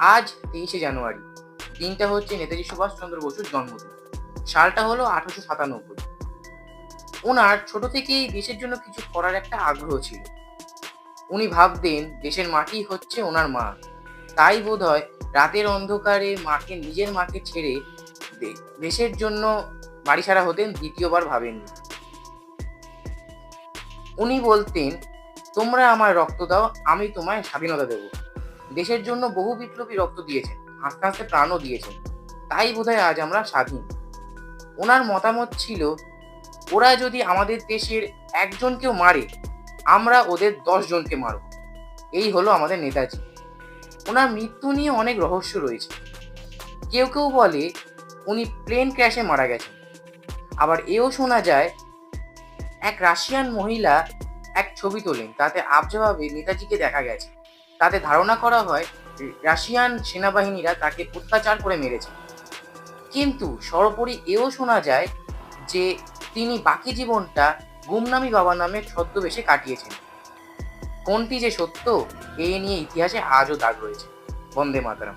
আজ তেইশে জানুয়ারি। দিনটা হচ্ছে নেতাজি সুভাষচন্দ্র বসুর জন্মদিন। সালটা হলো আঠারোশো সাতানব্বই। ওনার ছোট থেকেই দেশের জন্য কিছু করার একটা আগ্রহ ছিল। উনি ভাবতেন দেশের মাটি হচ্ছে ওনার মা। তাই বোধ হয় রাতের অন্ধকারে মাকে নিজের মাকে ছেড়ে দেশের জন্য বাড়ি ছাড়া হতেন দ্বিতীয়বার ভাবেননি। উনি বলতেন, তোমরা আমার রক্ত দাও, আমি তোমায় স্বাধীনতা দেব। দেশের জন্য বহু বিপ্লবী রক্ত দিয়েছেন হাসতে হাসতে প্রাণও দিয়েছেন। তাই বোধহয় আজ আমরা স্বাধীন। ওনার মতামত ছিল, ওরা যদি আমাদের দেশের একজনকেও মারে, আমরা ওদের জনকে মারব। এই হলো আমাদের নেতাজি। ওনার মৃত্যু নিয়ে অনেক রহস্য রয়েছে। কেউ কেউ বলে, উনি প্লেন ক্র্যাশে মারা গেছেন। আবার এও শোনা যায়, এক রাশিয়ান মহিলা এক ছবি তোলেন, তাতে আবজাভাবে নেতাজিকে দেখা গেছে। তাতে ধারণা করা হয়, রাশিয়ান সেনাবাহিনীরা তাকে অত্যাচার করে মেরেছে। কিন্তু সর্বোপরি এও শোনা যায় যে তিনি বাকি জীবনটা গুমনামি বাবা নামে ছদ্মবেশে কাটিয়েছেন। কোনটি যে সত্য, এ নিয়ে ইতিহাসে আজও দাগ রয়েছে। বন্দে মাতারাম।